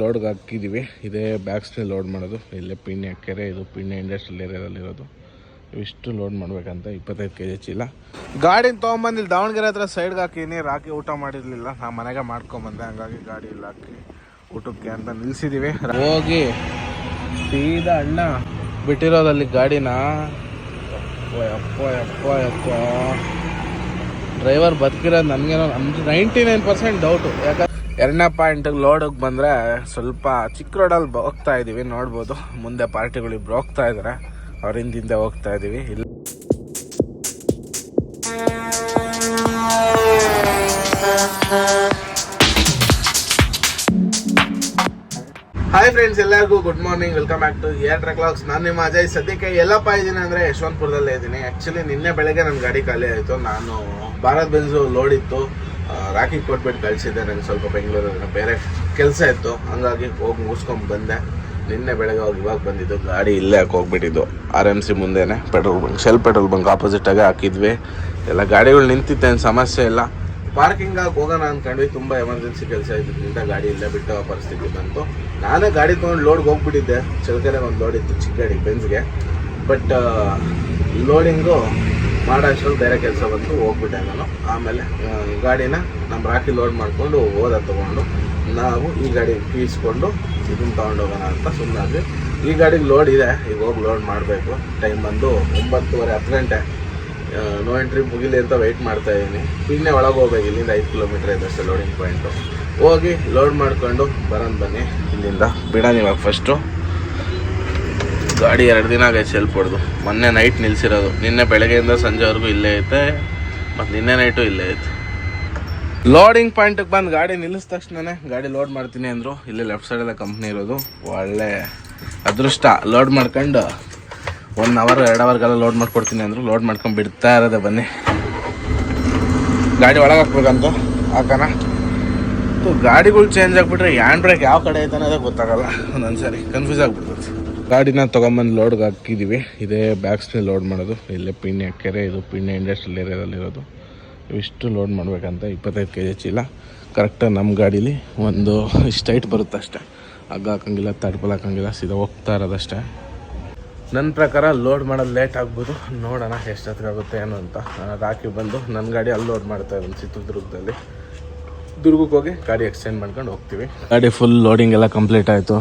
ಲೋಡ್ಗೆ ಹಾಕಿದ್ದೀವಿ ಇದೇ ಬ್ಯಾಗ್ಸ್ನೇ ಲೋಡ್ ಮಾಡೋದು. ಇಲ್ಲೇ ಪಿಣ್ಯ ಕೆರೆ ಇದು, ಪಿಣ್ಯ ಇಂಡಸ್ಟ್ರಿಯಲ್ ಏರಿಯಾದಲ್ಲಿರೋದು ಇವಿಷ್ಟು ಲೋಡ್ ಮಾಡಬೇಕಂತ ಇಪ್ಪತ್ತೈದು ಕೆ ಜಿ ಚೀಲ. ಗಾಡಿನ ತೊಗೊಂಬಂದು ಇಲ್ಲಿ ದಾವಣಗೆರೆ ಹತ್ರ ಸೈಡ್ಗೆ ಹಾಕಿನಿ. ರಾಕಿ ಊಟ ಮಾಡಿರಲಿಲ್ಲ. ನಾ ಮನೆಗೆ ಮಾಡ್ಕೊಂಬಂದೆ. ಹಂಗಾಗಿ ಗಾಡಿ ಇಲ್ಲ ಹಾಕಿ ಊಟಕ್ಕೆ ಅಂತ ನಿಲ್ಲಿಸಿದ್ದೀವಿ ಹೋಗಿ ಸೀದಾ ಅಣ್ಣ ಬಿಟ್ಟಿರೋದಲ್ಲಿ ಗಾಡಿನ. ಡ್ರೈವರ್ ಬದುಕಿರೋದು ನನಗೇನೋ ನೈಂಟಿ ನೈನ್ ಪರ್ಸೆಂಟ್ ಡೌಟು ಯಾಕಂದ್ರೆ ಎರಡನೇ ಪಾಯಿಂಟ್ ಲೋಡಿಗೆ ಬಂದರೆ ಸ್ವಲ್ಪ ಚಿಕ್ಕ ರೋಡಲ್ಲಿ ಹೋಗ್ತಾ ಇದ್ದೀವಿ ನೋಡ್ಬೋದು. ಮುಂದೆ ಪಾರ್ಟಿಗಳು ಇಬ್ರು ಹೋಗ್ತಾ ಇದ್ದಾರೆ ಅವ್ರ ಹಿಂದಿಂದ ಹೋಗ್ತಾ ಇದ್ದೀವಿ ಇಲ್ಲಿ ಹಾಯ್ ಫ್ರೆಂಡ್ಸ್ ಎಲ್ಲರಿಗೂ good morning welcome back to air clocks ನಾನು ನಿಮ್ಮ ಅಜಯ್. ಸದ್ಯಕ್ಕೆ ಎಲ್ಲಪ್ಪ ಇದ್ದೀನಿ ಅಂದರೆ ಯಶವಂತಪುರದಲ್ಲೇ ಇದ್ದೀನಿ ಆ್ಯಕ್ಚುಲಿ ನಿನ್ನೆ ಬೆಳಗ್ಗೆ ನನ್ನ ಗಾಡಿ ಖಾಲಿ ಆಯಿತು. ನಾನು ಭಾರತ್ ಬೆನ್ಸು ಲೋಡ್ ಇತ್ತು. ರಾಕಿ ಕೊಟ್ಬಿಟ್ಟು ಕಳಿಸಿದ್ದೆ ನನಗೆ ಸ್ವಲ್ಪ ಬೆಂಗಳೂರಲ್ಲಿ ಬೇರೆ ಕೆಲಸ ಇತ್ತು. ಹಂಗಾಗಿ ಹೋಗಿ ಮುಗಿಸ್ಕೊಂಡು ಬಂದೆ. ನಿನ್ನೆ ಬೆಳಗ್ಗೆ ಹೋಗಿ ಇವಾಗ ಬಂದಿದ್ದು, ಗಾಡಿ ಇಲ್ಲೇ ಹಾಕಿ ಹೋಗ್ಬಿಟ್ಟಿದ್ದು. ಆರ್ ಎಂ ಸಿ ಮುಂದೆನೆ, petrol bunk, Shell petrol bunk ಆಪೋಸಿಟಾಗೆ ಹಾಕಿದ್ವಿ. ಎಲ್ಲ ಗಾಡಿಗಳು ನಿಂತಿತ್ತೇನು ಸಮಸ್ಯೆ ಇಲ್ಲ. ಪಾರ್ಕಿಂಗ್ ಆಗಿ ಹೋಗೋಣ ಅಂದ್ಕೊಂಡ್ವಿ ತುಂಬ ಎಮರ್ಜೆನ್ಸಿ ಕೆಲಸ ಇದ್ದಿದ್ದರಿಂದ ಗಾಡಿ ಇಲ್ಲೇ ಬಿಟ್ಟು ಪರಿಸ್ಥಿತಿ ಬಂತು. ನಾನೇ ಗಾಡಿ ತೊಗೊಂಡು ಲೋಡ್ಗೆ ಹೋಗ್ಬಿಟ್ಟಿದ್ದೆ. ಚಳಕೆರೆ ಒಂದು ಲೋಡ್ ಇತ್ತು ಚಿಕ್ಕ ಗಾಡಿ ಬೆಂಜ್ಗೆ ಬಟ್ ಲೋಡಿಂಗು ಮಾಡೋ ಅಷ್ಟರಲ್ಲಿ ಬೇರೆ ಕೆಲಸ ಬಂತು, ಹೋಗ್ಬಿಟ್ಟೆ ನಾನು. ಆಮೇಲೆ ಗಾಡಿನ ನಮ್ಮ ರಾಕಿ ಲೋಡ್ ಮಾಡಿಕೊಂಡು ಹೋದ ತೊಗೊಂಡು, ನಾವು ಈ ಗಾಡಿ ಕೀಸ್ಕೊಂಡು ಇದನ್ನು ತೊಗೊಂಡೋಗೋಣ ಅಂತ ಸುಮ್ಮನಾದ್ವಿ ಈ ಗಾಡಿಗೆ ಲೋಡ್ ಇದೆ, ಈಗ ಹೋಗಿ ಲೋಡ್ ಮಾಡಬೇಕು. ಟೈಮ್ ಬಂದು ಒಂಬತ್ತುವರೆ, ಹತ್ತು ಗಂಟೆ. ನೋ ಎಂಟ್ರಿ ಮುಗಿಲಿ ಅಂತ ವೆಯ್ಟ್ ಮಾಡ್ತಾ ಇದ್ದೀನಿ. ಇನ್ನೇ ಒಳಗೆ ಹೋಗ್ಬೇಕು, ಇಲ್ಲಿಂದ ಐದು ಕಿಲೋಮೀಟ್ರ್ ಇದೆ ಅಷ್ಟೇ ಲೋಡಿಂಗ್ ಪಾಯಿಂಟು ಹೋಗಿ ಲೋಡ್ ಮಾಡ್ಕೊಂಡು ಬರೋಣ ಬನ್ನಿ ಇಲ್ಲಿಂದ. ಬಿಡೋಣ ಇವಾಗ ಫಸ್ಟು ಗಾಡಿ ಎರಡು ದಿನ ಆಗೈತೆ ಸೆಲ್ಫ್ ಹೊಡೆದು ಮೊನ್ನೆ ನೈಟ್ ನಿಲ್ಸಿರೋದು. ನಿನ್ನೆ ಬೆಳಗ್ಗೆಯಿಂದ ಸಂಜೆವರೆಗೂ ಇಲ್ಲೇ ಐತೆ ಮತ್ತು ನಿನ್ನೆ ನೈಟು ಇಲ್ಲೇ ಐತೆ ಲೋಡಿಂಗ್ ಪಾಯಿಂಟಿಗೆ ಬಂದು ಗಾಡಿ ನಿಲ್ಲಿಸಿದ ತಕ್ಷಣನೇ ಗಾಡಿ ಲೋಡ್ ಮಾಡ್ತೀನಿ ಅಂದರು. ಇಲ್ಲಿ ಲೆಫ್ಟ್ ಸೈಡೆಲ್ಲ ಕಂಪ್ನಿ ಇರೋದು. ಒಳ್ಳೆ ಅದೃಷ್ಟ. ಲೋಡ್ ಮಾಡ್ಕೊಂಡು ಒನ್ ಅವರ್ ಎರಡು ಅವರ್ಗೆಲ್ಲ ಲೋಡ್ ಮಾಡ್ಕೊಡ್ತೀನಿ ಅಂದರು. ಲೋಡ್ ಮಾಡ್ಕೊಂಡು ಬಿಡ್ತಾ ಇರೋದೆ ಬನ್ನಿ. ಗಾಡಿ ಒಳಗೆ ಹಾಕ್ಬೇಕಂತ ಹಾಕೋಣ. ಗಾಡಿಗಳು ಚೇಂಜ್ ಆಗಿಬಿಟ್ರೆ ಹ್ಯಾಂಡ್ ಬ್ರೇಕ್ ಯಾವ ಕಡೆ ಐತೆ ಅನ್ನೋದೇ ಗೊತ್ತಾಗಲ್ಲ. ಒಂದೊಂದು ಸಾರಿ ಕನ್ಫ್ಯೂಸ್ ಆಗ್ಬಿಡ್ತದೆ. ಗಾಡಿನ ತಗೊಂಬಂದು ಲೋಡ್ಗೆ ಹಾಕಿದ್ದೀವಿ ಇದೇ ಬ್ಯಾಗ್ಸ್ನೇ ಲೋಡ್ ಮಾಡೋದು. ಇಲ್ಲೇ ಪಿಣ್ಯ ಕೆರೆ ಇದು, ಪಿಣ್ಯ ಇಂಡಸ್ಟ್ರಿಯಲ್ ಏರಿಯಾದಲ್ಲಿರೋದು ಇವಿಷ್ಟು ಲೋಡ್ ಮಾಡಬೇಕಂತ ಇಪ್ಪತ್ತೈದು ಕೆ ಜಿ ಚೀಲ ಕರೆಕ್ಟಾಗಿ ನಮ್ಮ ಗಾಡೀಲಿ ಒಂದು ಇಷ್ಟು ಹೈಟ್ ಬರುತ್ತೆ ಅಷ್ಟೇ. ಹಗ್ಗ ಹಾಕೋಂಗಿಲ್ಲ, ತಡ್ಪಲ್ ಹಾಕೋಂಗಿಲ್ಲ, ಸೀದಾ ಹೋಗ್ತಾ ಇರೋದಷ್ಟೇ. ನನ್ನ ಪ್ರಕಾರ ಲೋಡ್ ಮಾಡೋದು ಲೇಟ್ ಆಗ್ಬೋದು. ನೋಡೋಣ ಎಷ್ಟೊತ್ತಿಗಾಗುತ್ತೆ ಏನು ಅಂತ. ರಾಕಿ ಬಂದು ನನ್ನ ಗಾಡಿ ಅಲ್ಲಿ ಲೋಡ್ ಮಾಡ್ತಾ ಇದ್ದೀನಿ ಚಿತ್ರದುರ್ಗದಲ್ಲಿ. ದುರ್ಗಕ್ಕೆ ಹೋಗಿ ಗಾಡಿ ಎಕ್ಸ್ಚೇಂಜ್ ಮಾಡ್ಕೊಂಡು ಹೋಗ್ತೀವಿ. ಗಾಡಿ ಫುಲ್ ಲೋಡಿಂಗ್ ಎಲ್ಲ ಕಂಪ್ಲೀಟ್ ಆಯಿತು.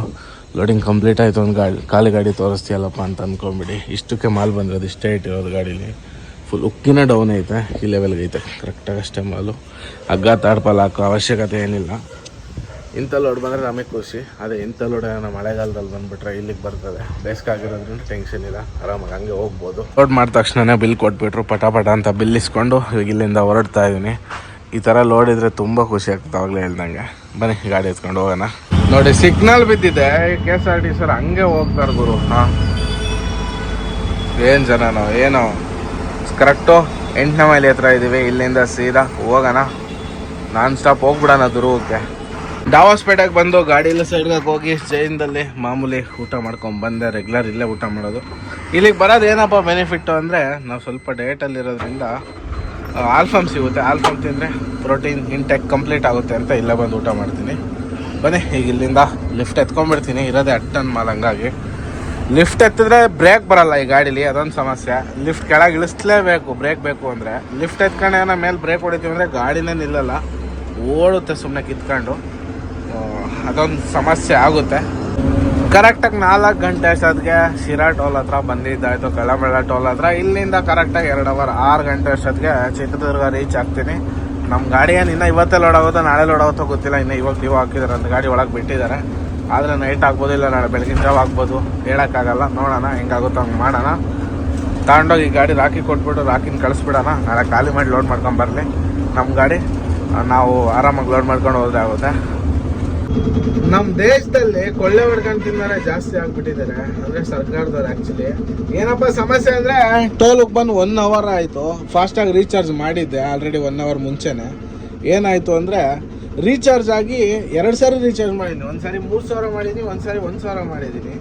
ಲೋಡಿಂಗ್ ಕಂಪ್ಲೀಟ್ ಆಯಿತು ಒಂದು ಗಾಡಿ, ಖಾಲಿ ಗಾಡಿ ತೋರಿಸ್ತೀಯಲ್ಲಪ್ಪ ಅಂತ ಅಂದ್ಕೊಂಬಿಡಿ ಇಷ್ಟಕ್ಕೆ ಮಾಲ್ ಬಂದಿರೋದು ಇಷ್ಟೇ ಇಟ್ಟಿರೋದು ಗಾಡೀಲಿ. ಫುಲ್ ಉಕ್ಕಿನ ಡೌನ್ ಐತೆ, ಈ ಲೆವೆಲ್ಗೆ ಐತೆ. ಕರೆಕ್ಟಾಗಿ ಅಷ್ಟೇ ಮಾಲು. ಹಗ್ಗ ತಾಡ್ಪಾಲ್ ಹಾಕೋ ಅವಶ್ಯಕತೆ ಏನಿಲ್ಲ. ಇಂಥ ಲೋಡ್ ಬಂದರೆ ನಮಗೆ ಖುಷಿ. ಅದೇ ಇಂಥ ಲೋಡ್ ಏನೋ ಮಳೆಗಾಲದಲ್ಲಿ ಬಂದುಬಿಟ್ರೆ ಇಲ್ಲಿಗೆ ಬರ್ತದೆ. ಬೇಸಿಗೆ ಟೆನ್ಷನ್ ಇಲ್ಲ. ಆರಾಮಾಗಿ ಹಂಗೆ ಹೋಗ್ಬೋದು. ಲೋಡ್ ಮಾಡಿದ ತಕ್ಷಣನೇ ಬಿಲ್ ಕೊಟ್ಬಿಟ್ರು. ಪಟ ಪಟ ಅಂತ ಬಿಲ್ ಇಸ್ಕೊಂಡು ಇಲ್ಲಿಂದ ಹೊರಡ್ತಾ ಇದ್ದೀನಿ ಈ ಥರ ಲೋಡ್ ಇದ್ರೆ ತುಂಬ ಖುಷಿ ಆಗ್ತದೆ ಅವಾಗಲೇ ಹೇಳ್ದಂಗೆ. ಬನ್ನಿ, ಗಾಡಿ ಎತ್ಕೊಂಡು ಹೋಗೋಣ. ನೋಡಿ ಸಿಗ್ನಲ್ ಬಿದ್ದಿದೆ. K S R T sir ಹಂಗೆ ಹೋಗ್ತಾರೆ ಗುರು. ಹಾಂ. ಏನು ಜನ ನಾವು ಏನು ಕರೆಕ್ಟು ಎಂಟನೇ ಮೈಲಿ ಹತ್ರ ಇದ್ದೀವಿ ಇಲ್ಲಿಂದ ಸೀದಾ ಹೋಗೋಣ. ನಾನ್ ಸ್ಟಾಪ್ ಹೋಗ್ಬಿಡೋಣ ದುರ್ಗಕ್ಕೆ. ಡಾವಸ್ಪೇಟೆಗೆ ಬಂದು ಗಾಡಿಯಲ್ಲಿ ಸೈಡ್ಗೆ ಹೋಗಿ ಜೈನ್ದಲ್ಲಿ ಮಾಮೂಲಿ ಊಟ ಮಾಡ್ಕೊಂಡು ಬಂದೆ. ರೆಗ್ಯುಲರ್ ಇಲ್ಲೇ ಊಟ ಮಾಡೋದು. ಇಲ್ಲಿಗೆ ಬರೋದು ಏನಪ್ಪ ಬೆನಿಫಿಟ್ಟು ಅಂದರೆ, ನಾವು ಸ್ವಲ್ಪ ಡಯಟಲ್ಲಿರೋದ್ರಿಂದ ಆಲ್ಫಮ್ ಸಿಗುತ್ತೆ. ಆಲ್ಫಮ್ ತಿಂದರೆ ಪ್ರೋಟೀನ್ ಇಂಟೆಕ್ ಕಂಪ್ಲೀಟ್ ಆಗುತ್ತೆ ಅಂತ ಇಲ್ಲೇ ಬಂದು ಊಟ ಮಾಡ್ತೀನಿ. ಬನ್ನಿ, ಈಗ ಇಲ್ಲಿಂದ ಲಿಫ್ಟ್ ಎತ್ಕೊಂಡ್ಬಿಡ್ತೀನಿ. ಇರೋದೇ ಅಟ್ಟನ್ ಮಾಲ್ ಹಂಗಾಗಿ. ಲಿಫ್ಟ್ ಎತ್ತಿದ್ರೆ ಬ್ರೇಕ್ ಬರಲ್ಲ ಈ ಗಾಡೀಲಿ, ಅದೊಂದು ಸಮಸ್ಯೆ. ಲಿಫ್ಟ್ ಕೆಳಗೆ ಇಳಿಸ್ಲೇಬೇಕು ಬ್ರೇಕ್ ಬೇಕು ಅಂದರೆ. ಲಿಫ್ಟ್ ಎತ್ಕೊಂಡು ಏನೋ ಮೇಲೆ ಬ್ರೇಕ್ ಹೊಡಿತೀವಿ ಅಂದರೆ ಗಾಡಿನೇ ನಿಲ್ಲಲ್ಲ. ಓಡುತ್ತೆ ಸುಮ್ಮನೆ ಕಿತ್ಕೊಂಡು. ಅದೊಂದು ಸಮಸ್ಯೆ ಆಗುತ್ತೆ. ಕರೆಕ್ಟಾಗಿ ನಾಲ್ಕು ಗಂಟೆ ಅಷ್ಟೊತ್ತಿಗೆ ಶಿರಾ ಟೋಲ್ ಹತ್ರ ಬಂದಿದ್ದಾಯಿತು, ಕಳಮಳ ಟೋಲ್ ಹತ್ರ. ಇಲ್ಲಿಂದ ಕರೆಕ್ಟಾಗಿ ಎರಡು ಅವರ್ ಆರು ಗಂಟೆ ಅಷ್ಟೊತ್ತಿಗೆ ಚಿತ್ರದುರ್ಗ ರೀಚ್ ಆಗ್ತೀನಿ. ನಮ್ಮ ಗಾಡಿ ಏನು ಇನ್ನೂ ಇವತ್ತೇ ಲೋಡ್ ಆಗುತ್ತೋ ನಾಳೆ ಲೋಡ್ ಆಗುತ್ತೋ ಗೊತ್ತಿಲ್ಲ. ಇನ್ನೂ ಇವಾಗ ನೀವು ಹಾಕಿದ್ದಾರೆ ಅಂತ ಗಾಡಿ ಒಳಗೆ ಬಿಟ್ಟಿದ್ದಾರೆ. ಆದರೆ ನೈಟ್ ಆಗ್ಬೋದು ಇಲ್ಲ ನಾಳೆ ಬೆಳಗಿನ ಜಾವ ಆಗ್ಬೋದು. ಹೇಳೋಕ್ಕಾಗಲ್ಲ. ನೋಡೋಣ ಹೆಂಗಾಗುತ್ತೋ ಹಂಗೆ ಮಾಡೋಣ. ತಗೊಂಡೋಗಿ ಈ ಗಾಡಿ ರಾಕಿ ಕೊಟ್ಬಿಟ್ಟು ರಾಕಿನ ಕಳಿಸ್ಬಿಡೋಣ. ನಾಳೆ ಖಾಲಿ ಮಾಡಿ ಲೋಡ್ ಮಾಡ್ಕೊಂಡು ಬರಲಿ. ನಮ್ಮ ಗಾಡಿ, ನಾವು ಆರಾಮಾಗಿ ಲೋಡ್ ಮಾಡ್ಕೊಂಡು ಹೋದ್ರೆ ಆಗುತ್ತೆ. ನಮ್ಮ ದೇಶದಲ್ಲಿ ಕೊಳ್ಳೆ ಹೊಡ್ಕೊಂಡು ತಿನ್ನೋರೆ ಜಾಸ್ತಿ ಆಗ್ಬಿಟ್ಟಿದ್ದಾರೆ. ಅಂದ್ರೆ ಸರ್ಕಾರದವ್ರು ಆಕ್ಚುಲಿ ಏನಪ್ಪ ಸಮಸ್ಯೆ ಅಂದ್ರೆ ಟೋಲ್ಗೆ ಬಂದು ಒನ್ ಅವರ್ ಆಯ್ತು. ಫಾಸ್ಟಾಗಿ ರೀಚಾರ್ಜ್ ಮಾಡಿದ್ದೆ ಆಲ್ರೆಡಿ ಒನ್ ಅವರ್ ಮುಂಚೆನೆ. ಏನಾಯ್ತು ಅಂದ್ರೆ ರೀಚಾರ್ಜ್ ಆಗಿ ಎರಡು ಸಾರಿ ರೀಚಾರ್ಜ್ ಮಾಡಿದ್ದೀನಿ ಒಂದು ಸಾರಿ ಮೂರು ಸಾವಿರ ಮಾಡಿದ್ದೀನಿ ಒಂದು ಸಾರಿ ಒಂದು ಸಾವಿರ ಮಾಡಿದ್ದೀನಿ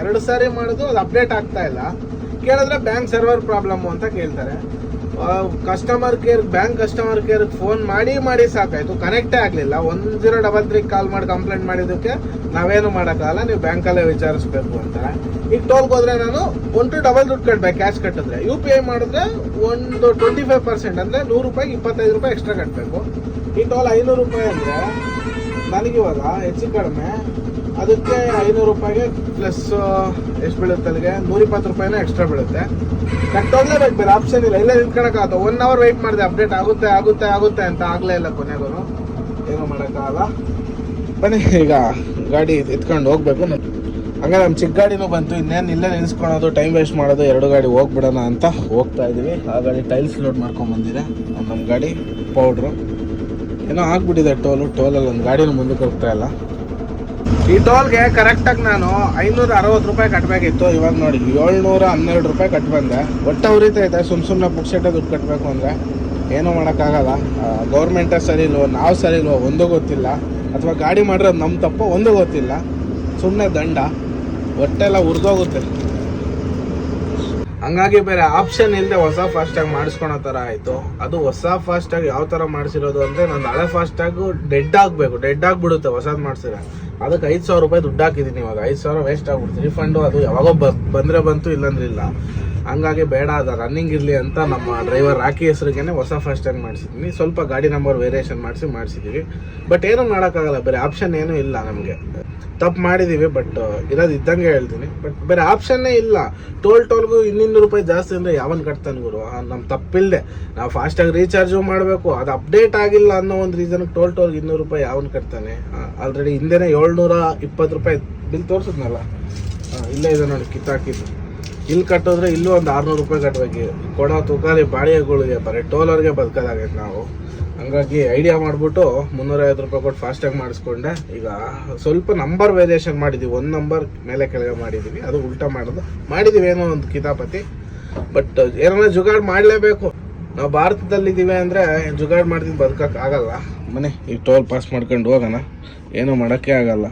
ಎರಡು ಸಾರಿ ಮಾಡೋದು ಅದು ಅಪ್ಡೇಟ್ ಆಗ್ತಾ ಇಲ್ಲ. ಕೇಳಿದ್ರೆ ಬ್ಯಾಂಕ್ ಸರ್ವರ್ ಪ್ರಾಬ್ಲಮ್ಮು ಅಂತ ಕೇಳ್ತಾರೆ. Customer care bank customer care phone ಮಾಡಿ ಮಾಡಿ ಸಾಕಾಯ್ತು. ಕನೆಕ್ಟೇ ಆಗಲಿಲ್ಲ. One zero double three call ಮಾಡಿ ಕಂಪ್ಲೇಂಟ್ ಮಾಡಿದ್ದಕ್ಕೆ ನಾವೇನು ಮಾಡೋಕ್ಕಾಗಲ್ಲ. ನೀವು ಬ್ಯಾಂಕಲ್ಲೇ ವಿಚಾರಿಸ್ಬೇಕು ಅಂತ. ಈಗ ಟೋಲ್ಗೆ ಹೋದ್ರೆ ನಾನು ಒನ್ ಟು ಡಬಲ್ ದುಡ್ಡು ಕಟ್ಬೇಕು ಕ್ಯಾಶ್ ಕಟ್ಟಿದ್ರೆ. ಯು ಪಿ ಐ ಮಾಡಿದ್ರೆ ಒಂದು ಟ್ವೆಂಟಿ ಫೈವ್ ಪರ್ಸೆಂಟ್ ಅಂದರೆ ನೂರು ರೂಪಾಯಿಗೆ ಇಪ್ಪತ್ತೈದು ರೂಪಾಯಿ ಎಕ್ಸ್ಟ್ರಾ ಕಟ್ಟಬೇಕು ಈ ಟೋಲ್ ಐನೂರು ರೂಪಾಯಿ ಅಂದರೆ ನನಗಿವಾಗ ಹೆಚ್ಚು ಕಡಿಮೆ ಅದಕ್ಕೆ ಐನೂರು ರೂಪಾಯಿಗೆ ಪ್ಲಸ್ ಎಷ್ಟು ಬೀಳುತ್ತೆ ಅಲ್ಲಿಗೆ? ನೂರಿಪ್ಪತ್ತು ರೂಪಾಯಿನ ಎಕ್ಸ್ಟ್ರಾ ಬೀಳುತ್ತೆ. ಕಟ್ಟೋಗ್ಲೇಬೇಕು ಬೇರೆ ಆಪ್ಷನ್ ಇಲ್ಲ. ಇಲ್ಲೇ ನಿಂತ್ಕೊಳಕ್ಕಾಗತ್ತೆ ಒನ್ ಅವರ್ ವೆಯ್ಟ್ ಮಾಡಿದೆ. ಅಪ್ಡೇಟ್ ಆಗುತ್ತೆ ಆಗುತ್ತೆ ಆಗುತ್ತೆ ಅಂತ ಆಗಲೇ ಇಲ್ಲ ಕೊನೆಗೂ. ಏನೂ ಮಾಡೋಕ್ಕಾಗಲ್ಲ ಬನ್ನಿ, ಈಗ ಗಾಡಿ ಎತ್ಕೊಂಡು ಹೋಗ್ಬೇಕು. ಹಂಗೆ ನಮ್ಮ ಚಿಕ್ಕ ಗಾಡಿನೂ ಬಂತು. ಇನ್ನೇನು ಇಲ್ಲೇ ನಿಲ್ಸ್ಕೊಳೋದು ಟೈಮ್ ವೇಸ್ಟ್ ಮಾಡೋದು, ಎರಡು ಗಾಡಿ ಹೋಗ್ಬಿಡೋಣ ಅಂತ ಹೋಗ್ತಾ ಇದ್ದೀವಿ ಆ ಗಾಡಿ ಟೈಲ್ಸ್ ಲೋಡ್ ಮಾಡ್ಕೊಂಬಂದಿದೆ ನಮ್ಮ ಗಾಡಿ ಪೌಡ್ರು ಏನೋ ಆಗ್ಬಿಟ್ಟಿದೆ ಟೋಲು ಟೋಲಲ್ಲಿ ಒಂದು ಗಾಡಿನ ಮುಂದಕ್ಕೆ ಹೋಗ್ತಾ ಇಲ್ಲ. ಈ ಟೋಲ್ಗೆ ಕರೆಕ್ಟಾಗಿ ನಾನು ಐನೂರ ಅರವತ್ತು ರೂಪಾಯಿ ಕಟ್ಟಬೇಕಿತ್ತು ಇವಾಗ ನೋಡಿ, ಏಳ್ನೂರ ಹನ್ನೆರಡು ರೂಪಾಯಿ ಕಟ್ ಬಂದೆ. ಒಟ್ಟು ಇದೆ, ಸುಮ್ ಸುಮ್ಮನೆ ಪುಕ್ಸೆಟ್ಟೆ ದುಡ್ಡು ಕಟ್ಟಬೇಕು ಅಂದರೆ. ಏನೂ ಮಾಡೋಕ್ಕಾಗಲ್ಲ. ಗೌರ್ಮೆಂಟೇ ಸರಿ ಇಲ್ವೋ, ನಾವು ಸರಿ ಇಲ್ವೋ, ಒಂದು ಗೊತ್ತಿಲ್ಲ. ಅಥವಾ ಗಾಡಿ ಮಾಡಿರೋದು ನಮ್ಮ ತಪ್ಪು, ಒಂದು ಗೊತ್ತಿಲ್ಲ. ಸುಮ್ಮನೆ ದಂಡ. ಹೊಟ್ಟೆಲ್ಲ ಉರಿದೋಗುತ್ತೆ. ಹಂಗಾಗಿ ಬೇರೆ ಆಪ್ಷನ್ ಇಲ್ಲದೆ ಹೊಸ ಫಾಸ್ಟ್ಯಾಗ್ ಮಾಡಿಸ್ಕೊಳೋ ಥರ ಆಯಿತು. ಅದು ಹೊಸ ಫಾಸ್ಟ್ಯಾಗ್ ಯಾವ ಥರ ಮಾಡಿಸಿರೋದು ಅಂದರೆ ನಾನು ಹಳೆ ಫಾಸ್ಟ್ಯಾಗು ಡೆಡ್ ಆಗಬೇಕು. ಡೆಡ್ ಆಗಿಬಿಡುತ್ತೆ, ಹೊಸದು ಮಾಡಿಸಿದ್ರೆ. ಅದಕ್ಕೆ ಐದು ಸಾವಿರ ರೂಪಾಯಿ ದುಡ್ಡು ಹಾಕಿದ್ದೀನಿ ಇವಾಗ. ಐದು ಸಾವಿರ ವೇಸ್ಟ್ ಆಗ್ಬಿಡ್ತು. ರೀಫಂಡು ಅದು ಯಾವಾಗೋ ಬಂದರೆ ಬಂತು ಇಲ್ಲಾಂದ್ರೆ ಇಲ್ಲ. ಹಂಗಾಗಿ ಬೇಡ, ಅದು ರನ್ನಿಂಗ್ ಇರಲಿ ಅಂತ ನಮ್ಮ ಡ್ರೈವರ್ ರಾಕಿ ಹೆಸರಿಗೇನೆ ಹೊಸ ಫಸ್ಟ್ ಟೈಮ್ ಮಾಡಿಸಿದ್ವಿ ಸ್ವಲ್ಪ ಗಾಡಿ ನಂಬರ್ ವೇರಿಯೇಷನ್ ಮಾಡಿಸಿ ಮಾಡಿಸಿದ್ದೀವಿ ಬಟ್ ಏನೂ ಮಾಡೋಕ್ಕಾಗಲ್ಲ, ಬೇರೆ ಆಪ್ಷನ್ ಏನೂ ಇಲ್ಲ ನಮಗೆ. ತಪ್ಪು ಮಾಡಿದ್ದೀವಿ ಬಟ್ ಇರೋದು ಇದ್ದಂಗೆ ಹೇಳ್ತೀನಿ. ಬಟ್ ಬೇರೆ ಆಪ್ಷನ್ನೇ ಇಲ್ಲ. ಟೋಲ್ ಟೋಲ್ಗೂ ಇನ್ನಿನ್ನೂರು ರೂಪಾಯಿ ಜಾಸ್ತಿ ಅಂದರೆ ಯಾವನ್ ಕಟ್ತಾನೆ ಗುರು? ನಮ್ಮ ತಪ್ಪಿಲ್ಲದೆ ನಾವು ಫಾಸ್ಟಾಗಿ ರೀಚಾರ್ಜು ಮಾಡಬೇಕು. ಅದು ಅಪ್ಡೇಟ್ ಆಗಿಲ್ಲ ಅನ್ನೋ ಒಂದು ರೀಸನ್ಗೆ ಟೋಲ್ ಟೋಲ್ಗೆ ಇನ್ನೂರು ರೂಪಾಯಿ ಯಾವನ್ ಕಟ್ತಾನೆ? ಆಲ್ರೆಡಿ ಹಿಂದೆನೇ ಏಳ್ನೂರ ಇಪ್ಪತ್ತು ರೂಪಾಯಿ ಬಿಲ್ ತೋರಿಸಿದ್ನಲ್ಲ? ಇಲ್ಲೇ ಇದೆ ನೋಡಿ ಕಿತ್ತಾಕಿದ್ದು. ಇಲ್ಲಿ ಕಟ್ಟೋದ್ರೆ ಇಲ್ಲೂ ಒಂದು ಆರುನೂರು ರೂಪಾಯಿ ಕಟ್ಟಬೇಕು ಕೊಡೋ ತುಕಾಲಿ ಬಾಡಿಗೆಗಳಿಗೆ ಬರೀ ಟೋಲರ್ಗೆ ಬದುಕೋದಾಗೈತೆ ನಾವು. ಹಂಗಾಗಿ ಐಡಿಯಾ ಮಾಡಿಬಿಟ್ಟು ಮುನ್ನೂರೈವತ್ತು ರೂಪಾಯಿ ಕೊಟ್ಟು ಫಾಸ್ಟಾಗಿ ಮಾಡಿಸ್ಕೊಂಡೆ. ಈಗ ಸ್ವಲ್ಪ ನಂಬರ್ ವೇರಿಯೇಷನ್ ಮಾಡಿದ್ದೀವಿ ಒಂದು ನಂಬರ್ ಮೇಲೆ ಕೆಳಗೆ ಮಾಡಿದ್ದೀವಿ ಅದು ಉಲ್ಟಾ ಮಾಡೋದು. ಮಾಡಿದ್ದೀವಿ ಏನೋ ಒಂದು ಕಿತಾಪತಿ. ಬಟ್ ಏನಾರ ಜುಗಾಡ್ ಮಾಡಲೇಬೇಕು. ನಾವು ಭಾರತದಲ್ಲಿದ್ದೀವಿ ಅಂದರೆ ಜುಗಾಡ್ ಮಾಡ್ತೀನಿ ಬದುಕೋಕ್ಕಾಗಲ್ಲ ಮನೆ ಈಗ ಟೋಲ್ ಪಾಸ್ ಮಾಡ್ಕೊಂಡು ಹೋಗೋಣ. ಏನೂ ಮಾಡೋಕ್ಕೆ ಆಗಲ್ಲ.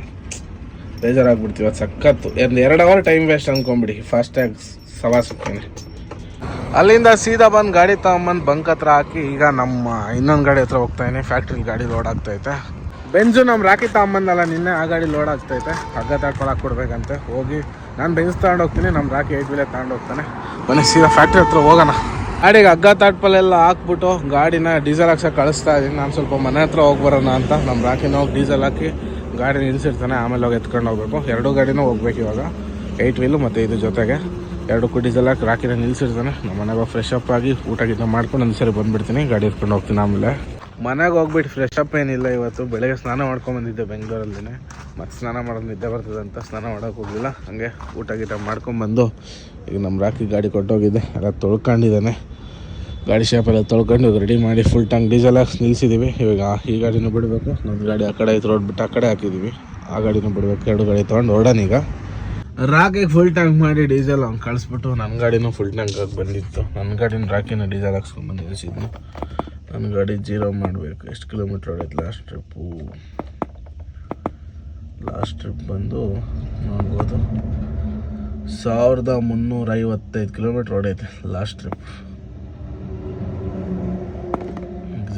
ಬೇಜಾರಾಗ್ಬಿಡ್ತೀವಿ, ಅದು ಸಖತ್ತು. ಒಂದು ಎರಡು ಅವರ್ ಟೈಮ್ ವೇಸ್ಟ್ ಅನ್ಕೊಂಬಿಡಿ ಫಾಸ್ಟ್ಯಾಗ್ ಸವಾಸಕ್ಕೇನೆ ಅಲ್ಲಿಂದ ಸೀದಾ ಬಂದು ಗಾಡಿ ತಗೊಂಬಂದು ಬಂಕ್ ಹತ್ರ ಹಾಕಿ, ಈಗ ನಮ್ಮ ಇನ್ನೊಂದು ಗಾಡಿ ಹತ್ರ ಹೋಗ್ತಾ ಇದೀನಿ ಫ್ಯಾಕ್ಟ್ರಿಲಿ ಗಾಡಿ ಲೋಡ್ ಆಗ್ತೈತೆ ಬೆಂಜು ನಮ್ಮ ರಾಕಿ ತಗೊಂಬಂದಲ್ಲ, ನಿನ್ನೆ ಆ ಗಾಡಿ ಲೋಡ್ ಆಗ್ತೈತೆ ಹಗ್ಗ ತಾಟ್ಕೊಳಕ್ಕೆ ಕೊಡ್ಬೇಕಂತೆ, ಹೋಗಿ. ನಾನು ಬೆಂಜ್ ತಗೊಂಡು ಹೋಗ್ತೀನಿ ನಮ್ಮ ರಾಕಿ ಏಟ್ ವೀಲೇ ತಗೊಂಡು ಹೋಗ್ತಾನೆ. ಮನೆ ಸೀದಾ ಫ್ಯಾಕ್ಟ್ರಿ ಹತ್ರ ಹೋಗೋಣ. ಗಾಡಿಗೆ ಹಗ್ಗ ತಾಟ್ಪಲ್ಲೆಲ್ಲ ಹಾಕ್ಬಿಟ್ಟು, ಗಾಡಿನ ಡೀಸೆಲ್ ಹಾಕ್ಸಕ್ಕೆ ಕಳಿಸ್ತಾ ಇದ್ದೀನಿ ನಾನು ಸ್ವಲ್ಪ ಮನೆ ಹತ್ರ ಹೋಗಿ ಬರೋಣ ಅಂತ ನಮ್ಮ ರಾಕಿನ ಹೋಗಿ ಡೀಸೆಲ್ ಹಾಕಿ ಗಾಡಿ ನಿಲ್ಲಿಸಿರ್ತಾನೆ, ಆಮೇಲೆ ಹೋಗಿ ಎತ್ಕೊಂಡು ಹೋಗ್ಬೇಕು. ಎರಡು ಗಾಡಿನೂ ಹೋಗ್ಬೇಕು ಇವಾಗ. ಏಯ್ಟ್ ವೀಲು ಮತ್ತು ಇದು ಜೊತೆಗೆ. ಎರಡು ಡೀಸೆಲ್ ಹಾಕಿ ರಾಕಿನ ನಿಲ್ಲಿಸಿರ್ತಾನೆ. ನಮ್ಮ ಮನೆಗೆ ಫ್ರೆಶ್ ಅಪ್ ಆಗಿ ಊಟ ಗೀಟ ಮಾಡ್ಕೊಂಡು ಒಂದು ಸರಿ ಬಂದುಬಿಡ್ತೀನಿ. ಗಾಡಿ ಎತ್ಕೊಂಡು ಹೋಗ್ತೀನಿ ಆಮೇಲೆ. ಮನೆಗೆ ಹೋಗ್ಬಿಟ್ಟು ಫ್ರೆಶ್ ಅಪ್ ಏನಿಲ್ಲ ಇವತ್ತು. ಬೆಳಗ್ಗೆ ಸ್ನಾನ ಮಾಡ್ಕೊಂಡು ಬಂದಿದ್ದೆ ಬೆಂಗಳೂರಲ್ಲಿನೇ. ಮತ್ತೆ ಸ್ನಾನ ಮಾಡೋದು ನಿದ್ದೆ ಬರ್ತದೆ ಅಂತ ಸ್ನಾನ ಮಾಡೋಕೆ ಹೋಗಲಿಲ್ಲ. ಹಾಗೆ ಊಟ ಗೀಟ ಮಾಡ್ಕೊಂಬಂದು ಈಗ ನಮ್ಮ ರಾಕಿ ಗಾಡಿ ಕೊಟ್ಟೋಗಿದ್ದೆ. ಎಲ್ಲ ತೊಳ್ಕೊಂಡಿದ್ದಾನೆ. ಗಾಡಿ ಶಾಪೆಲ್ಲ ತೊಳ್ಕೊಂಡು ರೆಡಿ ಮಾಡಿ ಫುಲ್ ಟ್ಯಾಂಕ್ ಡೀಸೆಲ್ ಹಾಕಿ ನಿಲ್ಸಿದ್ದೀವಿ ಇವಾಗ ಈ ಗಾಡಿನೂ ಬಿಡಬೇಕು. ನಮ್ಮ ಗಾಡಿ ಆ ಕಡೆ ರೋಡ್ ಬಿಟ್ಟು ಆ ಕಡೆ ಹಾಕಿದ್ದೀವಿ ಆ ಗಾಡಿನೂ ಬಿಡಬೇಕು. ಎರಡು ಗಾಡಿ ತೊಗೊಂಡು ಈಗ. ರಾಕಿಗೆ ಫುಲ್ ಟ್ಯಾಂಕ್ ಮಾಡಿ ಡೀಸೆಲ್ ಅವ್ನು ಕಳಿಸ್ಬಿಟ್ಟು ನನ್ನ ಗಾಡಿನೂ ಫುಲ್ ಟ್ಯಾಂಕ್ ಆಗಿ ಬಂದಿತ್ತು. ನನ್ನ ಗಾಡಿನ ರಾಕಿನ ಡೀಸೆಲ್ ಹಾಕ್ಸ್ಕೊಂಡು ನಿಲ್ಸಿದ್ನು ನನ್ನ ಗಾಡಿ ಜೀರೋ ಮಾಡಬೇಕು. ಎಷ್ಟು ಕಿಲೋಮೀಟ್ರ್ ಹೊಡೈತೆ ಲಾಸ್ಟ್ ಟ್ರಿಪ್ಪು ಲಾಸ್ಟ್ ಟ್ರಿಪ್ ಬಂದು ನೋಡ್ಬೋದು ಸಾವಿರದ ಮುನ್ನೂರ ಐವತ್ತೈದು ಕಿಲೋಮೀಟ್ರ್ ಹೊಡೈತೆ ಲಾಸ್ಟ್ ಟ್ರಿಪ್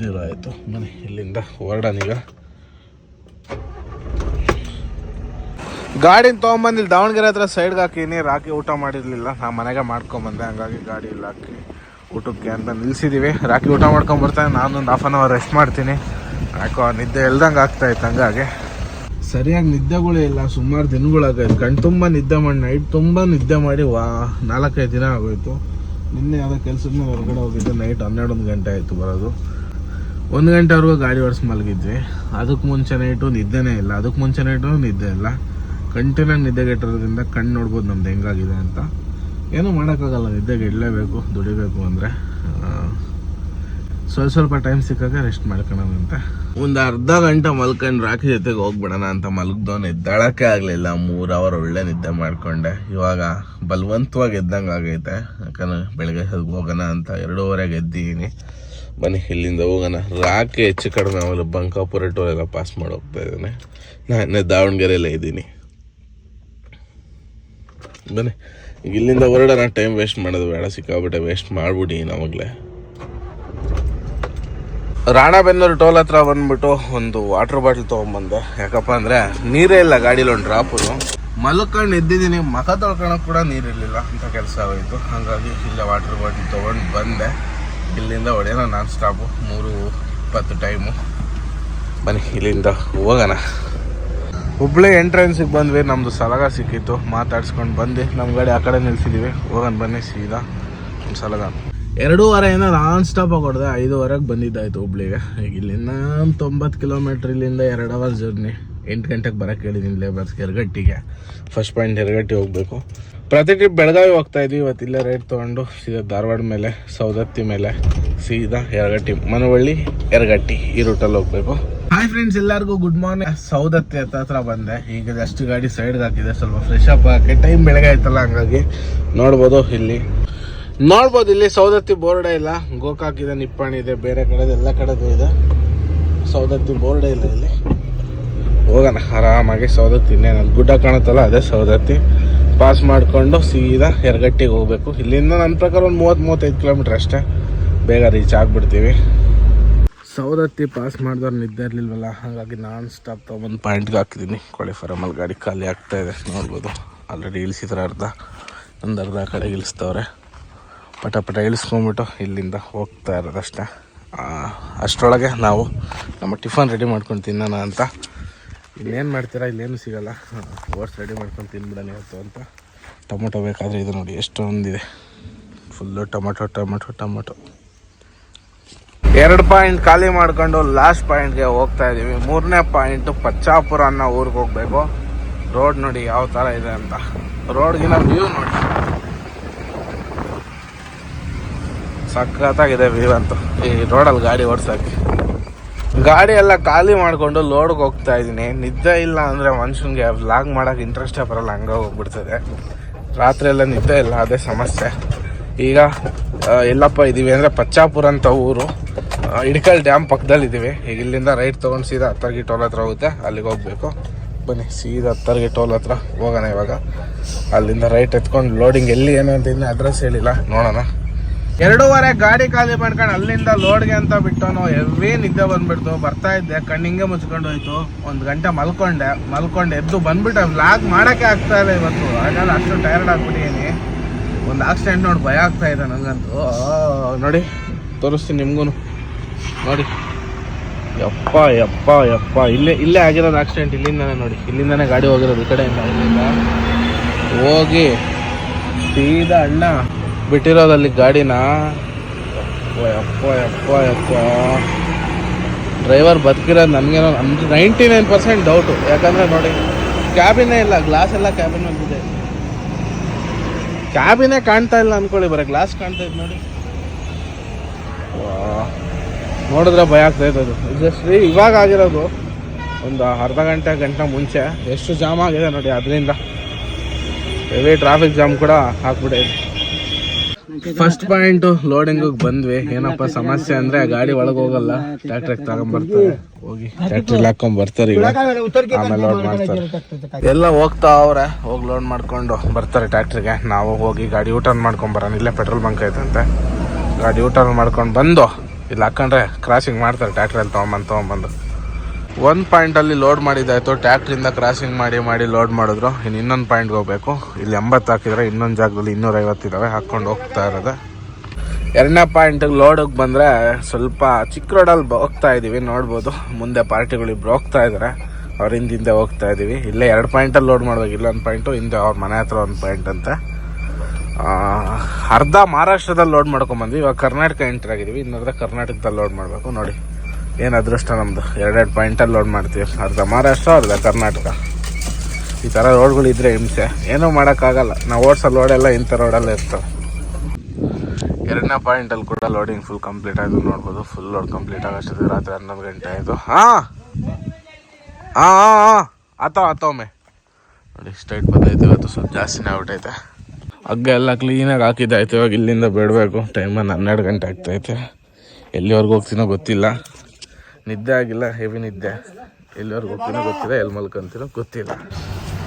ಝೀರೋ ಆಯಿತು ಮನೆ ಇಲ್ಲಿಂದ ಹೊರಡೋಣೀಗ ಗಾಡಿನ ತೊಗೊಂಬಂದು ಇಲ್ಲಿ ದಾವಣಗೆರೆ ಹತ್ರ ಸೈಡ್ಗೆ ಹಾಕೀನಿ ರಾಕಿ ಊಟ ಮಾಡಿರಲಿಲ್ಲ. ನಾ ಮನೆಗೆ ಮಾಡ್ಕೊಂಬಂದೆ ಹಂಗಾಗಿ ಗಾಡಿ ಇಲ್ಲಿ ಹಾಕಿ ಊಟಕ್ಕೆ ಅಂತ ನಿಲ್ಸಿದ್ದೀವಿ ರಾಕಿ ಊಟ ಮಾಡ್ಕೊಂಬರ್ತಾನೆ ನಾನು ಒಂದು ಹಾಫ್ ಆನ್ ಅವರ್ ರೆಸ್ಟ್ ಮಾಡ್ತೀನಿ. ಯಾಕೋ, ನಿದ್ದೆ ಇಲ್ದಂಗೆ ಆಗ್ತಾ ಇತ್ತು ಹಂಗಾಗಿ. ಸರಿಯಾಗಿ ನಿದ್ದೆಗಳೇ ಇಲ್ಲ. ಸುಮಾರು ದಿನಗಳಾಗೈತೆ. ಕಣ್ ತುಂಬ ನಿದ್ದೆ ಮಾಡಿ ನೈಟ್ ತುಂಬ ನಿದ್ದೆ ಮಾಡಿ, ವಾ, ನಾಲ್ಕೈದು ದಿನ ಆಗೋಯ್ತು. ನಿನ್ನೆ ಯಾವುದೋ ಕೆಲಸದ ಹೊರಗಡೆ ಹೋಗಿದ್ದೆ. ನೈಟ್ ಹನ್ನೆರಡೊಂದು ಗಂಟೆ ಆಯಿತು ಬರೋದು. ಒಂದು ಗಂಟೆವರೆಗೂ ಗಾಡಿ ಓಡಿಸಿ ಮಲಗಿದ್ವಿ. ಅದಕ್ಕೆ ಮುಂಚೆ ನೈಟು ನಿದ್ದೆನೇ ಇಲ್ಲ. ಅದಕ್ಕೆ ಮುಂಚೆ ನೈಟು ನಿದ್ದೆ ಇಲ್ಲ. ಕಂಟಿನ್ಯೂ ನಿದ್ದೆಗೆಟ್ಟಿರೋದ್ರಿಂದ ಕಣ್ಣು ನೋಡ್ಬೋದು ನಮ್ದು ಹೆಂಗಾಗಿದೆ ಅಂತ. ಏನೂ ಮಾಡೋಕ್ಕಾಗಲ್ಲ. ನಿದ್ದೆಗೆ ಇಡಲೇಬೇಕು ದುಡಿಬೇಕು ಅಂದರೆ. ಸ್ವಲ್ಪ ಸ್ವಲ್ಪ ಟೈಮ್ ಸಿಕ್ಕಾಗ ರೆಸ್ಟ್ ಮಾಡ್ಕೊಳ್ಳೋದಂತೆ ಒಂದು ಅರ್ಧ ಗಂಟೆ ಮಲ್ಕೊಂಡು ರಾಕಿ ಜೊತೆಗೆ ಹೋಗ್ಬಿಡೋಣ ಅಂತ ಮಲಗ್ದವನು ಎದ್ದಾಳಕ್ಕೆ ಆಗಲಿಲ್ಲ. ಮೂರು ಅವರ್ ಒಳ್ಳೆ ನಿದ್ದೆ ಮಾಡಿಕೊಂಡೆ. ಇವಾಗ ಬಲವಂತವಾಗಿ ಎದ್ದಂಗೆ ಆಗೈತೆ ಯಾಕಂದ್ರೆ ಬೆಳಗ್ಗೆ ಹೋಗೋಣ ಅಂತ ಎರಡೂವರೆಗೆ ಎದ್ದಿದ್ದೀನಿ ಬನ್ನಿ, ಇಲ್ಲಿಂದ ಹೋಗೋಣ. ರಾಕೆ ಹೆಚ್ಚು ಕಡಿಮೆ, ಆಮೇಲೆ ಬಂಕಾಪುರ ಟೋಲ್ ಎಲ್ಲ ಪಾಸ್ ಮಾಡಿ ಹೋಗ್ತಾ ಇದ್ದಾನೆ. ನಾನು ದಾವಣಗೆರೆಯಲ್ಲೇ ಇದ್ದೀನಿ. ಬನ್ನಿ ಇಲ್ಲಿಂದ ಹೊರಡೋಣ. ಟೈಮ್ ವೇಸ್ಟ್ ಮಾಡೋದು ಬೇಡ ಸಿಕ್ಕಾಬಿಟ್ಟೆ ವೇಸ್ಟ್ ಮಾಡ್ಬಿಡಿ ನಮಗ್ಲೇ. ರಾಣಾಬೆನ್ನೂರು ಟೋಲ್ ಹತ್ರ ಬಂದ್ಬಿಟ್ಟು ಒಂದು ವಾಟರ್ ಬಾಟಲ್ ತೊಗೊಂಬಂದೆ ಯಾಕಪ್ಪ ಅಂದರೆ ನೀರೇ ಇಲ್ಲ, ಗಾಡೀಲಿ ಒಂದು ಡ್ರಾಪು ಮಲ್ಕೊಂಡು ಎದ್ದಿದ್ದೀನಿ, ಮಖ ತೊಳ್ಕೊಳಕ್ಕೆ ಕೂಡ ನೀರಿರಲಿಲ್ಲ ಅಂತ ಕೆಲಸ ಆಯಿತು ಹಾಗಾಗಿ ಇಲ್ಲೇ ವಾಟರ್ ಬಾಟಲ್ ತೊಗೊಂಡು ಬಂದೆ. ಇಲ್ಲಿಂದ ಹೊಡೆಯೋಣ, ನಾನ್ ಸ್ಟಾಪು ಮೂರು ಇಪ್ಪತ್ತು ಟೈಮು ಬನ್ನಿ, ಇಲ್ಲಿಂದ ಹೋಗೋಣ. ಹುಬ್ಳಿ ಎಂಟ್ರೆನ್ಸಿಗೆ ಬಂದ್ವಿ ನಮ್ಮದು ಸಲಗ ಸಿಕ್ಕಿತ್ತು. ಮಾತಾಡ್ಸ್ಕೊಂಡು ಬಂದು ನಮ್ಮ ಗಾಡಿ ಆ ಕಡೆ ನಿಲ್ಸಿದ್ದೀವಿ ಹೋಗೋಣ ಬನ್ನಿ, ಸೀದಾ ನಮ್ಮ ಸಲಗ. ಎರಡೂವರೆಯಿಂದ ನಾನ್ ಸ್ಟಾಪ್ ಹೊಡೆದೆ. ಐದುವರೆಗೆ ಬಂದಿದ್ದಾಯ್ತು ಹುಬ್ಳಿಗೆ. ಈಗ ಇಲ್ಲಿಂದ ತೊಂಬತ್ತು ಕಿಲೋಮೀಟ್ರ್ ಇಲ್ಲಿಂದ ಎರಡು ಅವರ್ ಜರ್ನಿ ಎಂಟು ಗಂಟೆಗೆ ಬರೋಕ್ಕೆ ಹೇಳಿದ್ದೀನಿ ಲೇಬರ್ಸ್ಗೆ ಎರಗಟ್ಟಿಗೆ ಫಸ್ಟ್ ಪಾಯಿಂಟ್ ಎರಗಟ್ಟಿ ಹೋಗಬೇಕು. ಪ್ರತಿ ಟ್ರಿಪ್ ಬೆಳಗಾವಿ ಹೋಗ್ತಾ ಇದ್ವಿ. ಇವತ್ತು ಇಲ್ಲೇ ರೇಟ್ ತೊಗೊಂಡು ಸೀದಾ ಧಾರವಾಡ ಮೇಲೆ ಸೌದತ್ತಿ ಮೇಲೆ, ಸೀದಾ ಎರಗಟ್ಟಿ ಮನವಳ್ಳಿ ಎರಗಟ್ಟಿ ಈ ರೂಟಲ್ಲಿ ಹೋಗ್ಬೇಕು. ಹಾಯ್ ಫ್ರೆಂಡ್ಸ್ ಎಲ್ಲರಿಗೂ ಗುಡ್ ಮಾರ್ನಿಂಗ್ ಸೌದತ್ತಿ ಹತ್ತ ಹತ್ರ ಬಂದೆ. ಈಗ ಜಸ್ಟ್ ಗಾಡಿ ಸೈಡ್ಗೆ ಹಾಕಿದೆ. ಸ್ವಲ್ಪ ಫ್ರೆಶ್ ಅಪ್ ಹಾಕಿ ಟೈಮ್ ಬೆಳಗ್ಗೆ ಆಯ್ತಲ್ಲ, ಹಂಗಾಗಿ ನೋಡ್ಬೋದು ಇಲ್ಲಿ. ನೋಡ್ಬೋದು ಇಲ್ಲಿ ಸೌದತ್ತಿ ಬೋರ್ಡೇ ಇಲ್ಲ. ಗೋಕಾಕ್ ಇದೆ ನಿಪ್ಪಾಣಿ ಇದೆ, ಬೇರೆ ಕಡೆದು ಎಲ್ಲ ಕಡೆದು ಇದೆ. ಸೌದತ್ತಿ ಬೋರ್ಡೇ ಇಲ್ಲ ಇಲ್ಲಿ. ಹೋಗೋಣ, ಆರಾಮಾಗಿ ಸೌದತ್ತಿ ಇನ್ನೇನು ಗುಡ್ಡ ಕಾಣುತ್ತಲ್ಲ, ಅದೇ ಸೌದತ್ತಿ ಪಾಸ್ ಮಾಡಿಕೊಂಡು ಸೀದಾ ಎರಗಟ್ಟಿಗೆ ಹೋಗಬೇಕು. ಇಲ್ಲಿಂದ ನನ್ನ ಪ್ರಕಾರ ಒಂದು ಮೂವತ್ತು, ಮೂವತ್ತೈದು ಕಿಲೋಮೀಟ್ರ್ ಅಷ್ಟೇ. ಬೇಗ ರೀಚ್ ಆಗಿಬಿಡ್ತೀವಿ. ಸೌದತ್ತಿ ಪಾಸ್ ಮಾಡಿದವ್ರು ನಿದ್ದೆ ಇರಲಿಲ್ವಲ್ಲ? ಹಾಗಾಗಿ ನಾನ್ ಸ್ಟಾಪ್ ತೊಗೊಂಬಂದು ಪಾಯಿಂಟ್ಗೆ ಹಾಕಿದ್ದೀನಿ ಕೋಳಿ ಫಾರಮಲ್ಲಿ ಗಾಡಿ ಖಾಲಿ ಆಗ್ತಾ ಇದೆ. ನೋಡ್ಬೋದು. ಆಲ್ರೆಡಿ ಇಳಿಸಿದ್ರೆ ಅರ್ಧ. ಒಂದು ಅರ್ಧ ಕಡೆ ಇಳಿಸ್ತವ್ರೆ. ಪಟ ಪಟ ಇಳಿಸ್ಕೊಂಬಿಟ್ಟು ಇಲ್ಲಿಂದ ಹೋಗ್ತಾ ಇರೋದಷ್ಟೇ. ಅಷ್ಟರೊಳಗೆ ನಾವು ನಮ್ಮ ಟಿಫನ್ ರೆಡಿ ಮಾಡ್ಕೊಂಡು ತಿನ್ನೋಣ ಅಂತ ಇನ್ನೇನು ಮಾಡ್ತೀರಾ? ಇಲ್ಲೇನು ಸಿಗಲ್ಲ. ಓಟ್ಸ್ ರೆಡಿ ಮಾಡ್ಕೊಂಡು ತಿನ್ಬಿಡೋಣ ಇವತ್ತು ಅಂತ. ಟೊಮೊಟೊ ಬೇಕಾದರೆ ಇದು ನೋಡಿ, ಎಷ್ಟೊಂದಿದೆ. Full tomato tomato tomato. ಎರಡು ಪಾಯಿಂಟ್ ಖಾಲಿ ಮಾಡ್ಕೊಂಡು ಲಾಸ್ಟ್ ಪಾಯಿಂಟ್ಗೆ ಹೋಗ್ತಾ ಇದ್ದೀವಿ ಮೂರನೇ ಪಾಯಿಂಟು ಪಚ್ಚಾಪುರ ಅನ್ನೋ ಊರಿಗೆ ಹೋಗಬೇಕು. ರೋಡ್ ನೋಡಿ ಯಾವ ಥರ ಇದೆ ಅಂತ. ರೋಡ್ಗಿನ ವ್ಯೂ ನೋಡಿ. ಸಖತ್ತಾಗಿದೆ ವ್ಯೂ ಅಂತ. ಈ ರೋಡಲ್ಲಿ ಗಾಡಿ ಓಡ್ಸೋಕ್ಕೆ. ಗಾಡಿ ಎಲ್ಲ ಖಾಲಿ ಮಾಡಿಕೊಂಡು ಲೋಡ್ಗೆ ಹೋಗ್ತಾ ಇದ್ದೀನಿ. ನಿದ್ದೆ ಇಲ್ಲ ಅಂದರೆ ಮನುಷ್ಯನಿಗೆ ವ್ಲಾಗ್ ಮಾಡೋಕೆ ಇಂಟ್ರೆಸ್ಟೇ ಬರಲ್ಲ, ಹಂಗೆ ಹೋಗ್ಬಿಡ್ತದೆ. ರಾತ್ರಿ ಎಲ್ಲ ನಿದ್ದೆ ಇಲ್ಲ, ಅದೇ ಸಮಸ್ಯೆ. ಈಗ ಎಲ್ಲಪ್ಪ ಇದ್ದೀವಿ ಅಂದರೆ ಪಚ್ಚಾಪುರ ಅಂತ ಊರು. ಇಡ್ಕಲ್ ಡ್ಯಾಮ್ ಪಕ್ಕದಲ್ಲಿ ಇದ್ದೀವಿ ಈಗ ಇಲ್ಲಿಂದ ರೈಟ್ ತೊಗೊಂಡು ಸೀದಾ ಹತ್ತರ್ಗಿ ಟೋಲ್ ಹತ್ರ ಹೋಗುತ್ತೆ. ಅಲ್ಲಿಗೆ ಹೋಗಬೇಕು. ಬನ್ನಿ, ಸೀದಾ ಹತ್ತರ್ಗಿ ಟೋಲ್ ಹತ್ರ ಹೋಗೋಣ ಇವಾಗ. ಅಲ್ಲಿಂದ ರೈಟ್ ಎತ್ಕೊಂಡು ಲೋಡಿಂಗ್ ಎಲ್ಲಿ ಏನು ಅಂತ ಇನ್ನೂ ಅಡ್ರೆಸ್ ಹೇಳಿಲ್ಲ. ನೋಡೋಣ. ಎರಡೂವರೆ ಗಾಡಿ ಖಾಲಿ ಮಾಡ್ಕೊಂಡು ಅಲ್ಲಿಂದ ಲೋಡ್ಗೆ ಅಂತ ಬಿಟ್ಟವನು ಹೆವಿ ನಿದ್ದೆ ಬಂದ್ಬಿಡ್ತು. ಬರ್ತಾ ಇದ್ದೆ ಕಣ್ಣಿಂಗೆ ಮುಚ್ಕೊಂಡು ಹೋಯ್ತು. ಒಂದು ಗಂಟೆ ಮಲ್ಕೊಂಡೆ. ಮಲ್ಕೊಂಡು, ಎದ್ದು ಬಂದ್ಬಿಟ್ಟೆ ವ್ಲಾಗ್ ಮಾಡೋಕ್ಕೆ ಆಗ್ತಾ ಇಲ್ಲ ಇವತ್ತು. ಹಾಗಾದ್ರೆ ಅಷ್ಟು ಟೈರ್ಡ್ ಆಗ್ಬಿಟ್ಟಿದ್ದೀನಿ ಒಂದು ಆಕ್ಸಿಡೆಂಟ್ ನೋಡಿ ಭಯ ಆಗ್ತಾ ಇದೆ ನನಗಂತೂ ನೋಡಿ, ತೋರಿಸ್ತೀನಿ ನಿಮ್ಗೂ ನೋಡಿ. ಯಪ್ಪ ಯಪ್ಪ ಯಪ್ಪ. ಇಲ್ಲೇ ಇಲ್ಲೇ ಆಗಿರೋದು ಆಕ್ಸಿಡೆಂಟ್ ಇಲ್ಲಿಂದನೇ ನೋಡಿ. ಇಲ್ಲಿಂದನೇ ಗಾಡಿ ಹೋಗಿರೋದು ಈ ಕಡೆಯಿಂದ, ಇಲ್ಲಿಂದ. ಹೋಗಿ, ಸೀದಾ ಅಣ್ಣ. ಬಿಟ್ಟಿರೋದಲ್ಲಿ ಗಾಡಿನ? ಯಪ್ಪ ಯಪ್ಪ ಯಪ್ಪ ಡ್ರೈವರ್ ಬದುಕಿರೋದು ನನಗೇನೋ ನೈಂಟಿ ನೈನ್ ಪರ್ಸೆಂಟ್ ಡೌಟು ಯಾಕಂದರೆ ನೋಡಿ ಕ್ಯಾಬಿನೇ ಇಲ್ಲ ಗ್ಲಾಸ್ ಎಲ್ಲ ಕ್ಯಾಬಿನ್ ಬಂದಿದೆ ಕ್ಯಾಬಿನೇ ಕಾಣ್ತಾ ಇಲ್ಲ ಅಂದ್ಕೊಳ್ಳಿ ಬರೀ ಗ್ಲಾಸ್ ಕಾಣ್ತಾ ಇದೆ ನೋಡಿ. ನೋಡಿದ್ರೆ ಭಯ ಆಗ್ತಾ ಇದೆ ಅದು. ಜಸ್ಟ್ ಇವಾಗ ಆಗಿರೋದು ಒಂದು ಅರ್ಧ ಗಂಟೆ ಗಂಟೆ ಮುಂಚೆ. ಎಷ್ಟು ಜಾಮ್ ಆಗಿದೆ ನೋಡಿ, ಅದರಿಂದ. ಹೆವಿ ಟ್ರಾಫಿಕ್ ಜಾಮ್ ಕೂಡ ಹಾಕ್ಬಿಟ್ಟಿದೆ ಫಸ್ಟ್ ಪಾಯಿಂಟ್ ಲೋಡಿಂಗ್ ಬಂದ್ವಿ. ಏನಪ್ಪ ಸಮಸ್ಯೆ ಅಂದ್ರೆ ಗಾಡಿ ಒಳಗೆ ಹೋಗಲ್ಲ. ಟ್ರಾಕ್ಟರ್ ತಗೊಂಡ್ಬರ್ತಾರೆ ಹೋಗಿ. ಟ್ರ್ಯಾಕ್ಟರ್ ಹಾಕೊಂಡ್ ಬರ್ತಾರೆ ಆಮೇಲೆ ಲೋಡ್ ಮಾಡ್ತಾರೆ. ಎಲ್ಲ ಹೋಗ್ತಾ ಅವ್ರೆ. ಹೋಗಿ ಲೋಡ್ ಮಾಡ್ಕೊಂಡು ಬರ್ತಾರೆ ಟ್ಯಾಕ್ಟ್ರಿಗೆ ನಾವು ಹೋಗಿ ಗಾಡಿ ಯೂಟರ್ನ್ ಮಾಡ್ಕೊಂಡ್ ಬರೋಣ. ಇಲ್ಲೇ ಪೆಟ್ರೋಲ್ ಬಂಕ್ ಐತಂತೆ. ಗಾಡಿ ಊಟನ್ ಮಾಡ್ಕೊಂಡು ಬಂದು ಇಲ್ಲಿ ಹಾಕೊಂಡ್ರೆ ಕ್ರಾಸಿಂಗ್ ಮಾಡ್ತಾರೆ. ಟ್ರ್ಯಾಕ್ಟ್ರಲ್ಲಿ ತೊಗೊಂಬಂದು ತೊಗೊಂಬಂದು. ಒಂದು ಪಾಯಿಂಟಲ್ಲಿ ಲೋಡ್ ಮಾಡಿದ್ದಾಯ್ತು. ಟ್ಯಾಕ್ಟ್ರಿಂದ ಕ್ರಾಸಿಂಗ್ ಮಾಡಿ ಮಾಡಿ ಲೋಡ್ ಮಾಡಿದ್ರು. ಇನ್ನು ಇನ್ನೊಂದು ಪಾಯಿಂಟ್ಗೆ ಹೋಗ್ಬೇಕು. ಇಲ್ಲಿ ಎಂಬತ್ತು ಹಾಕಿದ್ರೆ ಇನ್ನೊಂದು ಜಾಗದಲ್ಲಿ ಇನ್ನೂರೈವತ್ತು ಐವತ್ತಿದಾವೆ ಹಾಕ್ಕೊಂಡು ಹೋಗ್ತಾ ಇರೋದು. ಎರಡನೇ ಪಾಯಿಂಟಿಗೆ ಲೋಡಿಗೆ ಬಂದರೆ ಸ್ವಲ್ಪ ಚಿಕ್ಕ ರೋಡಲ್ಲಿ ಹೋಗ್ತಾ ಇದ್ದೀವಿ ನೋಡ್ಬೋದು. ಮುಂದೆ ಪಾರ್ಟಿಗಳು ಇಬ್ರು ಹೋಗ್ತಾ ಇದ್ದಾರೆ ಅವ್ರ ಹಿಂದೆ ಹೋಗ್ತಾ ಇದ್ದೀವಿ ಇಲ್ಲೇ ಎರಡು ಪಾಯಿಂಟಲ್ಲಿ ಲೋಡ್ ಮಾಡ್ಬೇಕು. ಇಲ್ಲೊಂದು ಪಾಯಿಂಟು ಹಿಂದೆ ಅವ್ರ ಮನೆ ಹತ್ರ ಒಂದು ಪಾಯಿಂಟ್ ಅಂತ. ಅರ್ಧ ಮಹಾರಾಷ್ಟ್ರದಲ್ಲಿ ಲೋಡ್ ಮಾಡ್ಕೊಂಬಂದ್ವಿ ಇವಾಗ ಕರ್ನಾಟಕ ಎಂಟರ್ ಆಗಿದ್ದೀವಿ ಇನ್ನರ್ಧ ಕರ್ನಾಟಕದಲ್ಲಿ ಲೋಡ್ ಮಾಡಬೇಕು. ನೋಡಿ. ಏನು ಅದೃಷ್ಟ ನಮ್ಮದು ಎರಡೆರಡು ಪಾಯಿಂಟಲ್ಲಿ ಲೋಡ್ ಮಾಡ್ತೀವಿ. ಅರ್ಧ ಮಹಾರಾಷ್ಟ್ರ, ಅರ್ಧ ಕರ್ನಾಟಕ. ಈ ಥರ ರೋಡ್ಗಳಿದ್ರೆ ಹಿಂಸೆ. ಏನೂ ಮಾಡೋಕ್ಕಾಗಲ್ಲ. ನಾವು ಓಡಿಸೋ ಲೋಡೆಲ್ಲ ಇಂಥ ರೋಡಲ್ಲೇ ಇರ್ತವೆ. ಎರಡನೇ ಪಾಯಿಂಟಲ್ಲಿ ಕೂಡ ಲೋಡಿಂಗ್ ಫುಲ್ ಕಂಪ್ಲೀಟ್ ಆಯಿತು ನೋಡ್ಬೋದು. ಫುಲ್ ಲೋಡ್ ಕಂಪ್ಲೀಟ್ ಆಗೋಷ್ಟು ರಾತ್ರಿ ಹನ್ನೊಂದು ಗಂಟೆ ಆಯಿತು. ಹಾಂ! ಹಾಂ ಹಾಂ ಹಾಂ! ಆತವ ಆತವೊಮ್ಮೆ ನೋಡಿ ಸ್ಟ್ರೈಟ್ ಬಂದೈತೆ ಇವತ್ತು. ಸ್ವಲ್ಪ ಜಾಸ್ತಿನೇ ಆಗ್ಬಿಟ್ಟೈತೆ. ಹಗ್ಗ ಎಲ್ಲ ಕ್ಲೀನಾಗಿ ಹಾಕಿದ್ದಾಯ್ತು. ಇವಾಗ ಇಲ್ಲಿಂದ ಬಿಡಬೇಕು. ಟೈಮನ್ನು ಹನ್ನೆರಡು ಗಂಟೆ ಆಗ್ತೈತೆ. ಎಲ್ಲಿವರೆಗೂ ಹೋಗ್ತೀನೋ ಗೊತ್ತಿಲ್ಲ. ನಿದ್ದೆ ಆಗಿಲ್ಲ ಹೆವಿ ನಿದ್ದೆ. ಎಲ್ಲರಿಗೂ ಗೊತ್ತಿನ ಗೊತ್ತಿಲ್ಲ, ಎಲ್ಲಿ ಮಲ್ಕೊಂತೀರೋ ಗೊತ್ತಿಲ್ಲ.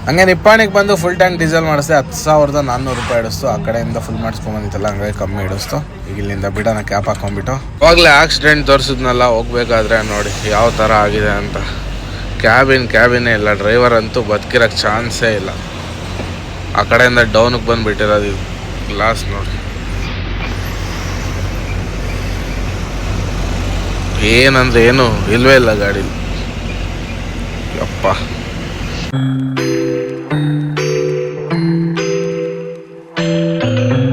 ಹಂಗೆ ನಿಪ್ಪಾಣಿಗೆ ಬಂದು ಫುಲ್ ಟ್ಯಾಂಕ್ ಡೀಸೆಲ್ ಮಾಡಿಸಿದೆ ಹತ್ತು ಸಾವಿರದ ನಾನ್ನೂರು ರೂಪಾಯಿ ಇಡಿಸ್ತು ಆ ಕಡೆಯಿಂದ ಫುಲ್ ಮಾಡಿಸ್ಕೊಂಬಂದಿತ್ತಲ್ಲ ಹಂಗಾಗಿ ಕಮ್ಮಿ ಹಿಡಿಸ್ತು. ಈಗ ಇಲ್ಲಿಂದ ಬಿಡೋಣ, ಕ್ಯಾಪ್ ಹಾಕೊಂಡ್ಬಿಟ್ಟು. ಅವಾಗಲೇ ಆಕ್ಸಿಡೆಂಟ್ ತೋರಿಸಿದ್ನಲ್ಲ, ಹೋಗ್ಬೇಕಾದ್ರೆ ನೋಡಿ ಯಾವ ಥರ ಆಗಿದೆ ಅಂತ. ಕ್ಯಾಬಿನ್ ಕ್ಯಾಬಿನೇ ಇಲ್ಲ ಡ್ರೈವರ್ ಅಂತೂ ಬದುಕಿರೋಕ್ಕೆ ಚಾನ್ಸೇ ಇಲ್ಲ. ಆ ಕಡೆಯಿಂದ ಡೌನಿಗೆ ಬಂದುಬಿಟ್ಟಿರೋದು ಗ್ಲಾಸ್ ನೋಡಿ. ಏನಂದ್ರೆ ಏನು ಇಲ್ವೇ ಇಲ್ಲ ಗಾಡೀಲಿ. ಯಪ್ಪ.